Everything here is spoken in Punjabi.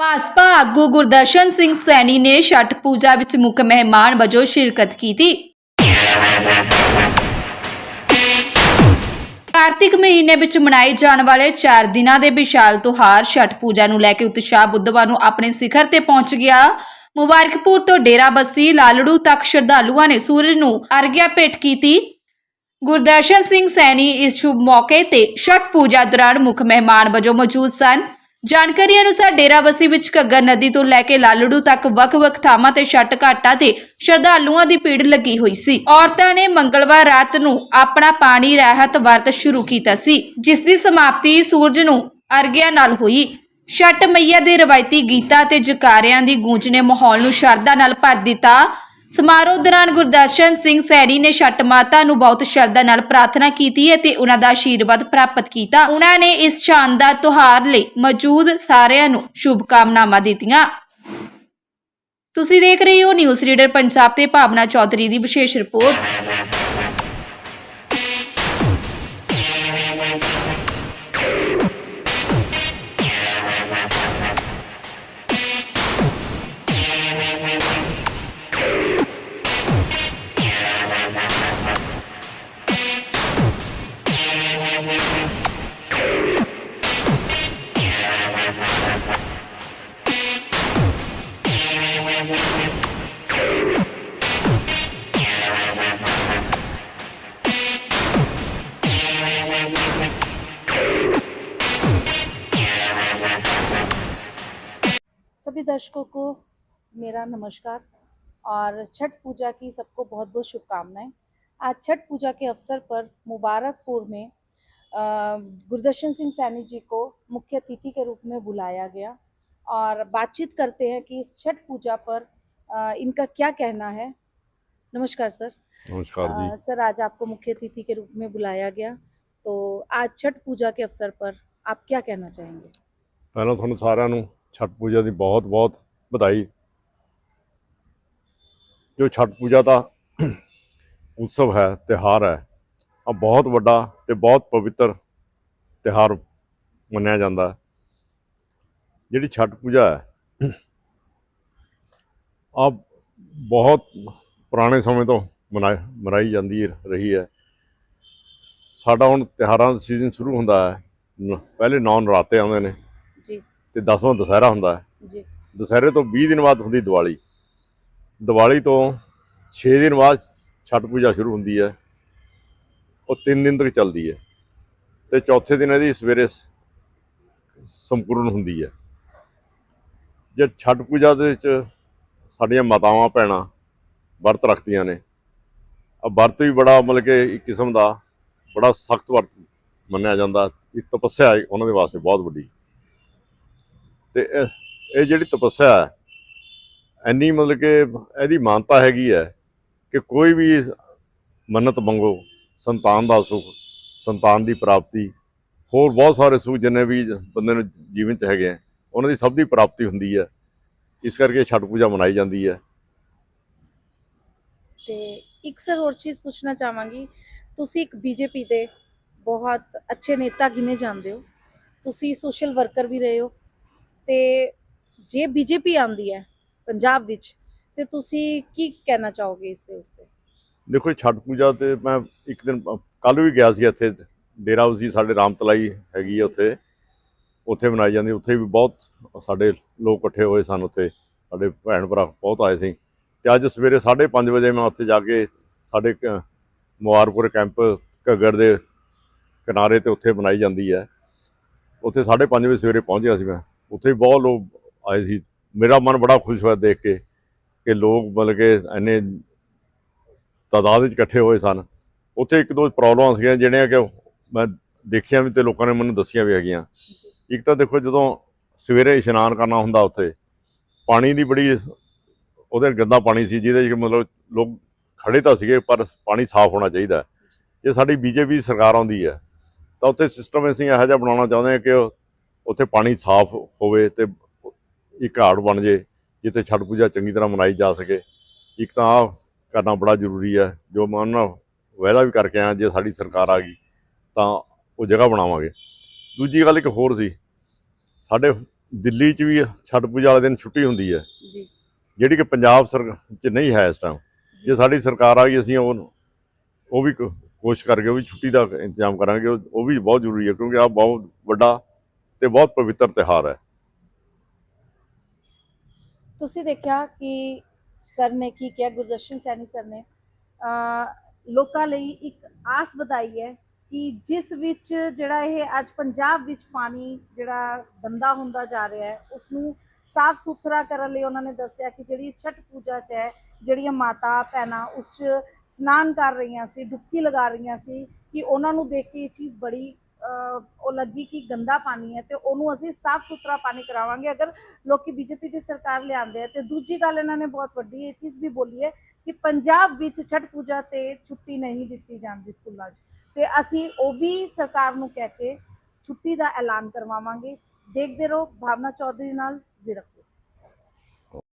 ਭਾਜਪਾ ਆਗੂ ਗੁਰਦਰਸ਼ਨ ਸਿੰਘ ਸੈਣੀ ਨੇ ਛਠ ਪੂਜਾ ਵਿੱਚ ਮੁੱਖ ਮਹਿਮਾਨ ਵਜੋਂ ਸ਼ਿਰਕਤ ਕੀਤੀ। ਕਾਰਤਿਕ ਮਹੀਨੇ ਵਿੱਚ ਮਨਾਏ ਜਾਣ ਵਾਲੇ 4 ਦਿਨਾਂ ਦੇ ਵਿਸ਼ਾਲ ਤਿਉਹਾਰ ਛਠ ਪੂਜਾ ਨੂੰ ਲੈ ਕੇ ਉਤਸ਼ਾਹ ਬੁੱਧਵਾਰ ਨੂੰ ਆਪਣੇ ਸਿਖਰ ਤੇ ਪਹੁੰਚ ਗਿਆ। ਮੁਬਾਰਕਪੁਰ ਤੋਂ ਡੇਰਾ ਬੱਸੀ ਲਾਲੜੂ ਤੱਕ ਸ਼ਰਧਾਲੂਆਂ ਨੇ ਸੂਰਜ ਨੂੰ ਅਰਗਿਆ ਭੇਟ ਕੀਤੀ। ਗੁਰਦਰਸ਼ਨ ਸਿੰਘ ਸੈਣੀ ਇਸ ਸ਼ੁਭ ਮੌਕੇ ਤੇ ਛਠ ਪੂਜਾ ਦੌਰਾਨ ਮੁੱਖ ਮਹਿਮਾਨ ਵਜੋਂ ਮੌਜੂਦ ਸਨ। ਜਾਣਕਾਰੀ ਅਨੁਸਾਰ ਡੇਰਾਬੱਸੀ ਵਿੱਚ ਘੱਗਰ ਨਦੀ ਤੋਂ ਲੈ ਕੇ ਲਾਲੜੂ ਤੱਕ ਵੱਖ-ਵੱਖ ਥਾਵਾਂ ਤੇ ਛਠ ਘਾਟਾਂ ਤੇ ਸ਼ਰਧਾਲੂਆਂ ਦੀ ਭੀੜ ਲੱਗੀ ਹੋਈ ਸੀ। ਔਰਤਾਂ ਨੇ ਮੰਗਲਵਾਰ ਰਾਤ ਨੂੰ ਆਪਣਾ ਪਾਣੀ ਰਹਿਤ ਵਰਤ ਸ਼ੁਰੂ ਕੀਤਾ ਸੀ, ਜਿਸ ਦੀ ਸਮਾਪਤੀ ਸੂਰਜ ਨੂੰ ਅਰਗਿਆ ਨਾਲ ਹੋਈ। ਛੱਟ ਮਈਆ ਦੇ ਰਵਾਇਤੀ ਗੀਤਾਂ ਤੇ ਜਕਾਰਿਆਂ ਦੀ ਗੂੰਜ ਨੇ ਮਾਹੌਲ ਨੂੰ ਸ਼ਰਧਾ ਨਾਲ ਭਰ ਦਿੱਤਾ ਸਮਾਰੋਹ ਦੌਰਾਨ ਗੁਰਦਰਸ਼ਨ ਸਿੰਘ ਸੈਣੀ ਨੇ ਛੱਟ ਮਾਤਾ ਨੂੰ ਬਹੁਤ ਸ਼ਰਧਾ ਨਾਲ ਪ੍ਰਾਰਥਨਾ ਕੀਤੀ ਅਤੇ ਉਹਨਾਂ ਦਾ ਆਸ਼ੀਰਵਾਦ ਪ੍ਰਾਪਤ ਕੀਤਾ। ਉਹਨਾਂ ਨੇ ਇਸ ਸ਼ਾਨਦਾਰ ਤਿਉਹਾਰ ਲਈ ਮੌਜੂਦ ਸਾਰਿਆਂ ਨੂੰ ਸ਼ੁਭ ਕਾਮਨਾਵਾਂ ਦਿੱਤੀਆਂ। ਤੁਸੀਂ ਦੇਖ ਰਹੇ ਹੋ ਨਿਊਜ਼ ਰੀਡਰ ਪੰਜਾਬ ਤੇ ਭਾਵਨਾ ਚੌਧਰੀ ਦੀ ਵਿਸ਼ੇਸ਼ ਰਿਪੋਰਟ। सभी दर्शकों को मेरा नमस्कार और छठ पूजा की सबको बहुत बहुत शुभकामनाएँ। आज छठ पूजा के अवसर पर मुबारकपुर में गुरदर्शन सिंह सैनी जी को मुख्य अतिथि के रूप में बुलाया गया। और बातचीत करते हैं कि इस छठ पूजा पर अ, इनका क्या कहना है नमस्कार सर नमस्कार जी अ, सर आज आपको मुख्य अतिथि के रूप में बुलाया गया तो आज छठ पूजा के अवसर पर आप क्या कहना चाहेंगे ਪਹਿਲਾਂ ਤੁਹਾਨੂੰ ਸਾਰਿਆਂ ਨੂੰ ਛਠ ਪੂਜਾ ਦੀ ਬਹੁਤ ਬਹੁਤ ਵਧਾਈ ਜੋ ਛਠ ਪੂਜਾ ਦਾ ਉਤਸਵ ਹੈ ਤਿਹਾਰ ਹੈ ਆ ਬਹੁਤ ਵੱਡਾ ਤੇ ਬਹੁਤ ਪਵਿੱਤਰ ਤਿਹਾਰ ਮੰਨਿਆ ਜਾਂਦਾ ਹੈ ਜਿਹੜੀ ਛਠ ਪੂਜਾ ਹੈ ਆ ਬਹੁਤ ਪੁਰਾਣੇ ਸਮੇਂ ਤੋਂ ਮਨਾਈ ਮਨਾਈ ਜਾਂਦੀ ਰਹੀ ਹੈ। ਸਾਡਾ ਹੁਣ ਤਿਹਾਰਾਂ ਦਾ ਸੀਜ਼ਨ ਸ਼ੁਰੂ ਹੁੰਦਾ ਹੈ। ਪਹਿਲੇ ਨੌ ਨਰਾਤੇ ਆਉਂਦੇ ਨੇ जी ਤੇ 10ਵਾਂ ਦੁਸਹਿਰਾ ਹੁੰਦਾ ਹੈ। जी ਦੁਸਹਿਰੇ ਤੋਂ 20 ਦਿਨ ਬਾਅਦ ਹੁੰਦੀ ਦੀਵਾਲੀ। ਦੀਵਾਲੀ ਤੋਂ 6 ਦਿਨ ਬਾਅਦ ਛਠ ਪੂਜਾ ਸ਼ੁਰੂ ਹੁੰਦੀ ਹੈ। ਉਹ 3 ਦਿਨ ਤੱਕ ਚੱਲਦੀ ਹੈ। ਤੇ ਚੌਥੇ ਦਿਨ ਇਹਦੀ ਸਵੇਰੇ ਸੰਪੂਰਨ ਹੁੰਦੀ ਹੈ। ਜੇ ਛਠ ਪੂਜਾ ਦੇ ਵਿੱਚ ਸਾਡੀਆਂ ਮਾਤਾਵਾਂ ਭੈਣਾਂ ਵਰਤ ਰੱਖਦੀਆਂ ਨੇ ਆ ਵਰਤ ਵੀ ਬੜਾ ਮਤਲਬ ਕਿ ਇੱਕ ਕਿਸਮ ਦਾ ਬੜਾ ਸਖਤ ਵਰਤ ਮੰਨਿਆ ਜਾਂਦਾ ਇਹ ਤਪੱਸਿਆ ਉਹਨਾਂ ਦੇ ਵਾਸਤੇ ਬਹੁਤ ਵੱਡੀ। ਤੇ ਇਹ ਇਹ ਜਿਹੜੀ ਤਪੱਸਿਆ ਹੈ, ਇੰਨੀ ਮਤਲਬ ਕਿ ਇਹਦੀ ਮਾਨਤਾ ਹੈਗੀ ਹੈ ਕਿ ਕੋਈ ਵੀ ਮੰਨਤ ਮੰਗੋ, ਸੰਤਾਨ ਦਾ ਸੁਖ, ਸੰਤਾਨ ਦੀ ਪ੍ਰਾਪਤੀ, ਹੋਰ ਬਹੁਤ ਸਾਰੇ ਸੁਖ ਜਿੰਨੇ ਵੀ ਬੰਦੇ ਨੂੰ ਜੀਵਨ ਚ ਹੈਗੇ ਆ ਉਹਨਾਂ ਦੀ ਸਭ ਦੀ ਪ੍ਰਾਪਤੀ ਹੁੰਦੀ ਹੈ। ਇਸ ਕਰਕੇ ਛਠ ਪੂਜਾ ਮਨਾਈ ਜਾਂਦੀ ਹੈ। ਤੇ ਇੱਕ ਸਰ ਹੋਰ ਚੀਜ਼ ਪੁੱਛਣਾ ਚਾਹਾਂਗੀ। ਤੁਸੀਂ ਇੱਕ ਬੀਜੇਪੀ ਦੇ ਬਹੁਤ ਅੱਛੇ ਨੇਤਾ ਗਿਨੇ ਜਾਂਦੇ ਹੋ। ਤੁਸੀਂ ਸੋਸ਼ਲ ਵਰਕਰ ਵੀ ਰਹੇ ਹੋ। ਤੇ ਜੇ ਬੀਜੇਪੀ ਆਂਦੀ ਹੈ ਪੰਜਾਬ ਵਿੱਚ ਤੇ ਤੁਸੀਂ ਕੀ ਕਹਿਣਾ ਚਾਹੋਗੇ ਇਸ ਦੇ ਉਸਤੇ? ਦੇਖੋ ਛਠ ਪੂਜਾ ਤੇ ਮੈਂ ਇੱਕ ਦਿਨ ਕੱਲ ਵੀ ਗਿਆ ਸੀ ਇੱਥੇ। ਡੇਰਾ ਉਸੀ ਸਾਡੇ ਰਾਮਤਲਾਈ ਹੈਗੀ ਆ ਉੱਥੇ। ਉੱਥੇ ਬਣਾਈ ਜਾਂਦੀ, ਉੱਥੇ ਵੀ ਬਹੁਤ ਸਾਡੇ ਲੋਕ ਇਕੱਠੇ ਹੋਏ ਸਨ ਉੱਥੇ, ਸਾਡੇ ਭੈਣ ਭਰਾ ਬਹੁਤ ਆਏ ਸੀ। ਤੇ ਅੱਜ ਸਵੇਰੇ 5:30 ਵਜੇ ਮੈਂ ਉੱਥੇ ਜਾ ਕੇ ਸਾਡੇ ਕ- ਮੁਬਾਰਕਪੁਰ ਕੈਂਪ ਘੱਗਰ ਦੇ ਕਿਨਾਰੇ ਤੇ ਉੱਥੇ ਬਣਾਈ ਜਾਂਦੀ ਹੈ। ਉੱਥੇ 5:30 ਵਜੇ ਸਵੇਰੇ ਪਹੁੰਚਿਆ ਸੀ ਮੈਂ। ਉੱਥੇ ਵੀ ਬਹੁਤ ਲੋਕ ਆਏ ਸੀ। ਮੇਰਾ ਮਨ ਬੜਾ ਖੁਸ਼ ਹੋਇਆ ਦੇਖ ਕੇ ਕਿ ਲੋਕ ਮਤਲਬ ਕਿ ਇੰਨੇ ਤਾਦਾਦ ਵਿੱਚ ਇਕੱਠੇ ਹੋਏ ਸਨ। ਉੱਥੇ ਇੱਕ ਦੋ ਪ੍ਰੋਬਲਮਾਂ ਸੀਗੀਆਂ, ਜਿਹੜੀਆਂ ਕਿ ਮੈਂ ਦੇਖੀਆਂ ਵੀ ਤੇ ਲੋਕਾਂ ਨੇ ਮੈਨੂੰ ਦੱਸੀਆਂ ਵੀ ਹੈਗੀਆਂ। ਇੱਕ ਤਾਂ ਦੇਖੋ ਜਦੋਂ ਸਵੇਰੇ ਇਸ਼ਨਾਨ ਕਰਨਾ ਹੁੰਦਾ ਉੱਥੇ, ਪਾਣੀ ਦੀ ਬੜੀ ਉਹਦੇ ਗੰਦਾ ਪਾਣੀ ਸੀ, ਜਿਹਦੇ ਵਿੱਚ ਮਤਲਬ ਲੋਕ ਖੜੇ ਤਾਂ ਸੀਗੇ, ਪਰ ਪਾਣੀ ਸਾਫ਼ ਹੋਣਾ ਚਾਹੀਦਾ ਹੈ। ਜੇ ਸਾਡੀ ਬੀਜੇਪੀ ਸਰਕਾਰ ਆਉਂਦੀ ਹੈ, ਤਾਂ ਉੱਥੇ ਸਿਸਟਮ ਅਸੀਂ ਇਹੋ ਜਿਹਾ ਬਣਾਉਣਾ ਚਾਹੁੰਦੇ ਹਾਂ ਕਿ ਉੱਥੇ ਪਾਣੀ ਸਾਫ਼ ਹੋਵੇ ਤੇ ਇੱਕ ਘਾਟ ਬਣ ਜੇ, ਜਿੱਥੇ ਛਠ ਪੂਜਾ ਚੰਗੀ ਤਰ੍ਹਾਂ ਮਨਾਈ ਜਾ ਸਕੇ ਇੱਕ ਤਾਂ ਆਹ ਕਰਨਾ ਬੜਾ ਜ਼ਰੂਰੀ ਹੈ, ਜੋ ਮੈਂ ਉਹਨਾਂ ਨਾਲ ਵਾਅਦਾ ਵੀ ਕਰਕੇ ਆਇਆ, ਜੇ ਸਾਡੀ ਸਰਕਾਰ ਆ ਗਈ, ਤਾਂ ਉਹ ਜਗ੍ਹਾ ਬਣਾਵਾਂਗੇ ਦੂਜੀ ਗੱਲ ਇੱਕ ਹੋਰ ਸੀ। ਸਾਡੇ ਦਿੱਲੀ 'ਚ ਵੀ ਛਠ ਪੂਜਾ ਵਾਲੇ ਦਿਨ ਛੁੱਟੀ ਹੁੰਦੀ ਹੈ। ਜੀ। ਜਿਹੜੀ ਕਿ ਪੰਜਾਬ ਸਰ 'ਚ ਨਹੀਂ ਹੈ ਇਸ ਟਾਈਮ ਜੇ। ਸਾਡੀ ਸਰਕਾਰ ਆ ਗਈ ਅਸੀਂ ਉਹ ਉਹ ਵੀ ਕੋਸ਼ਿਸ਼ ਕਰਕੇ ਉਹ ਵੀ ਛੁੱਟੀ ਦਾ ਇੰਤਜ਼ਾਮ ਕਰਾਂਗੇ। ਉਹ ਵੀ ਬਹੁਤ ਜ਼ਰੂਰੀ ਹੈ ਕਿਉਂਕਿ ਆ ਬਹੁਤ ਵੱਡਾ ਤੇ ਬਹੁਤ ਪਵਿੱਤਰ ਤਿਉਹਾਰ ਹੈ। ਤੁਸੀਂ ਦੇਖਿਆ ਕਿ ਸਰ ਨੇ ਕੀ ਕਿਹਾ? ਗੁਰਦਰਸ਼ਨ ਸੈਣੀ ਸਰ ਨੇ ਲੋਕਾਂ ਲਈ ਇੱਕ ਆਸ ਵਧਾਈ ਹੈ ਕਿ ਜਿਸ ਵਿੱਚ ਜਿਹੜਾ ਇਹ ਅੱਜ ਪੰਜਾਬ ਵਿੱਚ ਪਾਣੀ ਜਿਹੜਾ ਗੰਦਾ ਹੁੰਦਾ ਜਾ ਰਿਹਾ ਹੈ ਉਸ ਨੂੰ ਸਾਫ਼ ਸੁਥਰਾ ਕਰਨ ਲਈ ਉਹਨਾਂ ਨੇ ਦੱਸਿਆ ਕਿ ਜਿਹੜੀ ਛਠ ਪੂਜਾ 'ਚ ਹੈ, ਜਿਹੜੀਆਂ ਮਾਤਾ ਭੈਣਾਂ ਉਸ 'ਚ ਇਸ਼ਨਾਨ ਕਰ ਰਹੀਆਂ ਸੀ, ਡੁਬਕੀ ਲਗਾ ਰਹੀਆਂ ਸੀ ਕਿ ਉਹਨਾਂ ਨੂੰ ਦੇਖ ਕੇ ਇਹ ਚੀਜ਼ ਬੜੀ ਉਹ ਲੱਗੀ ਕਿ ਗੰਦਾ ਪਾਣੀ ਹੈ ਤੇ ਉਹਨੂੰ ਅਸੀਂ ਸਾਫ਼ ਸੁਥਰਾ ਪਾਣੀ ਕਰਾਵਾਂਗੇ। ਅਗਰ ਲੋਕੀ ਬੀਜੇਪੀ ਦੀ ਸਰਕਾਰ ਲਿਆਂਦੇ ਆ ਤੇ ਦੂਜੀ ਗੱਲ ਇਹਨਾਂ ਨੇ ਬਹੁਤ ਵੱਡੀ ਇਹ ਚੀਜ਼ ਵੀ ਬੋਲੀ ਹੈ ਕਿ ਪੰਜਾਬ ਵਿੱਚ ਛਠ ਪੂਜਾ ਤੇ ਛੁੱਟੀ ਨਹੀਂ ਦਿੱਤੀ ਜਾਂਦੀ ਸਕੂਲਾਂ 'ਚ। ਤੇ ਅਸੀਂ ਉਹ ਵੀ ਸਰਕਾਰ ਨੂੰ ਕਹਿ ਕੇ ਛੁੱਟੀ ਦਾ ਐਲਾਨ ਕਰਵਾਵਾਂਗੇ। ਦੇਖਦੇ ਰਹੋ, ਭਾਵਨਾ ਚੌਧਰੀ ਨਾਲ ਜ਼ੀਰਕਪੁਰ